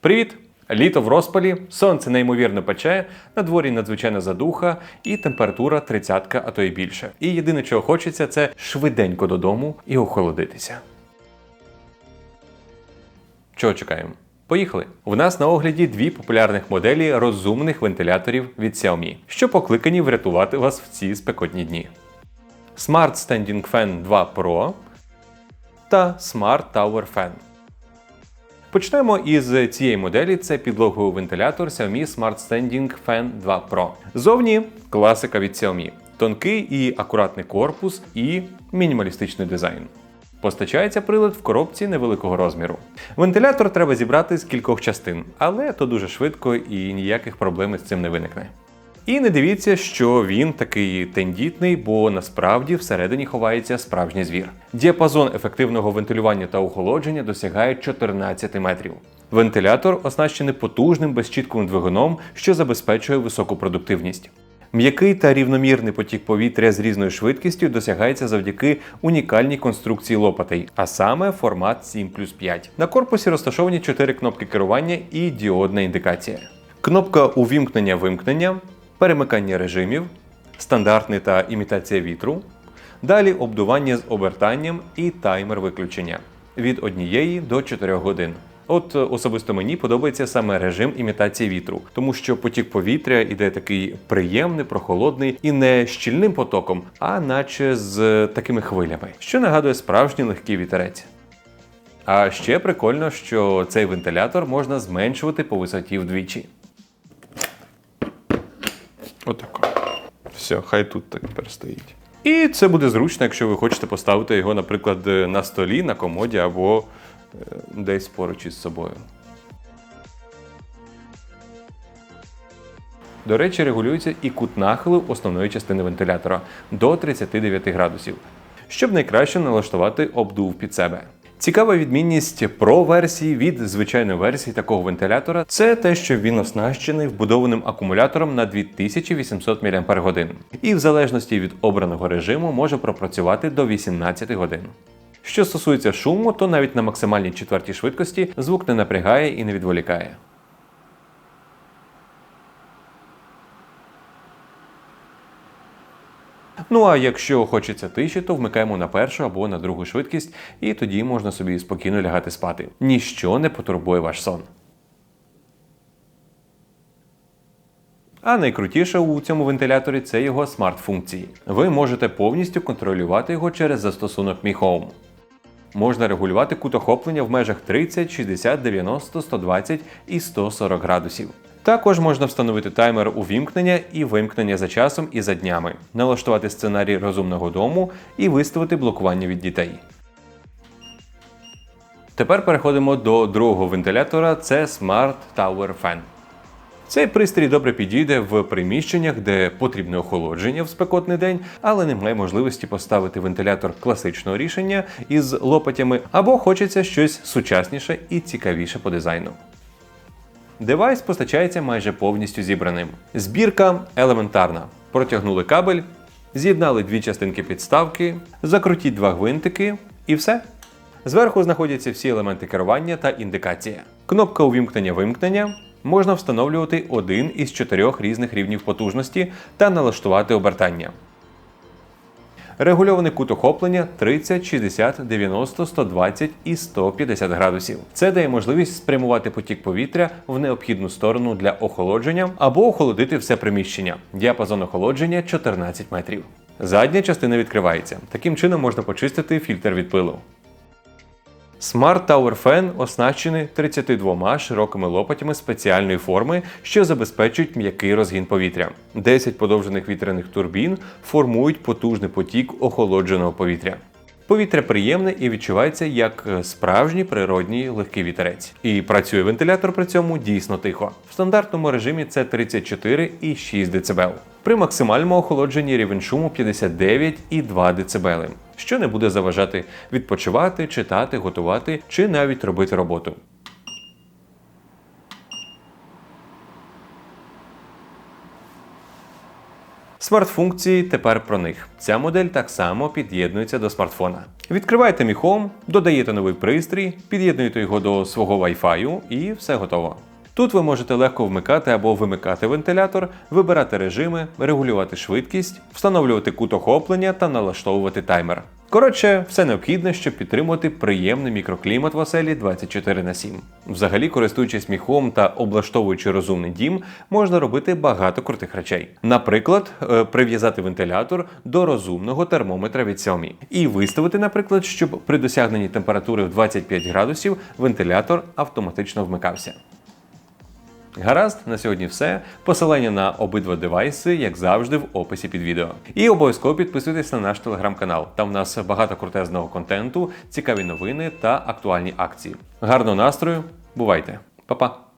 Привіт! Літо в розпалі, сонце неймовірно пече, на дворі надзвичайна задуха і температура 30, а то й більше. І єдине, чого хочеться, це швиденько додому і охолодитися. Чого чекаємо? Поїхали! У нас на огляді дві популярних моделі розумних вентиляторів від Xiaomi, що покликані врятувати вас в ці спекотні дні. Smart Standing Fan 2 Pro та Smart Tower Fan. Почнемо із цієї моделі. Це підлоговий вентилятор Xiaomi Smart Standing Fan 2 Pro. Зовні класика від Xiaomi. Тонкий і акуратний корпус і мінімалістичний дизайн. Постачається прилад в коробці невеликого розміру. Вентилятор треба зібрати з кількох частин, але то дуже швидко і ніяких проблем з цим не виникне. І не дивіться, що він такий тендітний, бо насправді всередині ховається справжній звір. Діапазон ефективного вентилювання та охолодження досягає 14 метрів. Вентилятор оснащений потужним безчітковим двигуном, що забезпечує високу продуктивність. М'який та рівномірний потік повітря з різною швидкістю досягається завдяки унікальній конструкції лопатей, а саме формат 7 плюс 5. На корпусі розташовані 4 кнопки керування і діодна індикація. Кнопка увімкнення-вимкнення, перемикання режимів, стандартний та імітація вітру. Далі обдування з обертанням і таймер виключення від 1 до 4 годин. От е, особисто мені подобається саме режим імітації вітру, тому що потік повітря іде такий приємний, прохолодний і не щільним потоком, а наче з такими хвилями, що нагадує справжній легкий вітерець. А ще прикольно, що цей вентилятор можна зменшувати по висоті вдвічі. Отако. Все, хай тут тепер стоїть. І це буде зручно, якщо ви хочете поставити його, наприклад, на столі, на комоді або е, десь поруч із собою. До речі, регулюється і кут нахилу основної частини вентилятора до 39 градусів, щоб найкраще налаштувати обдув під себе. Цікава відмінність про версії від звичайної версії такого вентилятора це те, що він оснащений вбудованим акумулятором на 2800 мАч. І в залежності від обраного режиму може пропрацювати до 18 годин. Що стосується шуму, то навіть на максимальній четвертій швидкості звук не напрягає і не відволікає. Ну а якщо хочеться тиші, то вмикаємо на першу або на другу швидкість, і тоді можна собі спокійно лягати спати. Ніщо не потурбує ваш сон. А найкрутіше у цьому вентиляторі це його смарт-функції. Ви можете повністю контролювати його через застосунок Mi Home. Можна регулювати кут охоплення в межах 30, 60, 90, 120 і 140 градусів. Також можна встановити таймер увімкнення і вимкнення за часом і за днями, налаштувати сценарій розумного дому і виставити блокування від дітей. Тепер переходимо до другого вентилятора це Smart Tower Fan. Цей пристрій добре підійде в приміщеннях, де потрібне охолодження в спекотний день, але немає можливості поставити вентилятор класичного рішення із лопатями, або хочеться щось сучасніше і цікавіше по дизайну. Девайс постачається майже повністю зібраним. Збірка елементарна. Протягнули кабель, з'єднали дві частинки підставки, закрутіть два гвинтики і все. Зверху знаходяться всі елементи керування та індикація. Кнопка увімкнення-вимкнення можна встановлювати один із чотирьох різних рівнів потужності та налаштувати обертання. Регульований кут охоплення 30, 60, 90, 120 і 150 градусів. Це дає можливість спрямувати потік повітря в необхідну сторону для охолодження або охолодити все приміщення. Діапазон охолодження 14 метрів. Задня частина відкривається. Таким чином можна почистити фільтр від пилу. Smart Tower Fan оснащений 32 широкими лопатями спеціальної форми, що забезпечують м'який розгін повітря. 10 подовжених вітряних турбін формують потужний потік охолодженого повітря. Повітря приємне і відчувається як справжній природній легкий вітерець. І працює вентилятор при цьому дійсно тихо. В стандартному режимі це 34,6 дБ. При максимальному охолодженні рівень шуму 59,2 дБ, що не буде заважати відпочивати, читати, готувати чи навіть робити роботу. Смарт-функції тепер про них. Ця модель так само під'єднується до смартфона. Відкриваєте Mi Home, додаєте новий пристрій, під'єднуєте його до свого Wi-Fi і все готово. Тут ви можете легко вмикати або вимикати вентилятор, вибирати режими, регулювати швидкість, встановлювати кут охоплення та налаштовувати таймер. Коротше, все необхідне, щоб підтримувати приємний мікроклімат в оселі 24 на 7. Взагалі, користуючись міхом та облаштовуючи розумний дім, можна робити багато крутих речей. Наприклад, е, прив'язати вентилятор до розумного термометра від Xiaomi. І виставити, наприклад, щоб при досягненні температури в 25 градусів вентилятор автоматично вмикався. Гаразд, на сьогодні все. Посилання на обидва девайси, як завжди, в описі під відео. І обов'язково підписуйтесь на наш телеграм-канал. Там в нас багато крутезного контенту, цікаві новини та актуальні акції. Гарного настрою, бувайте, Па-па!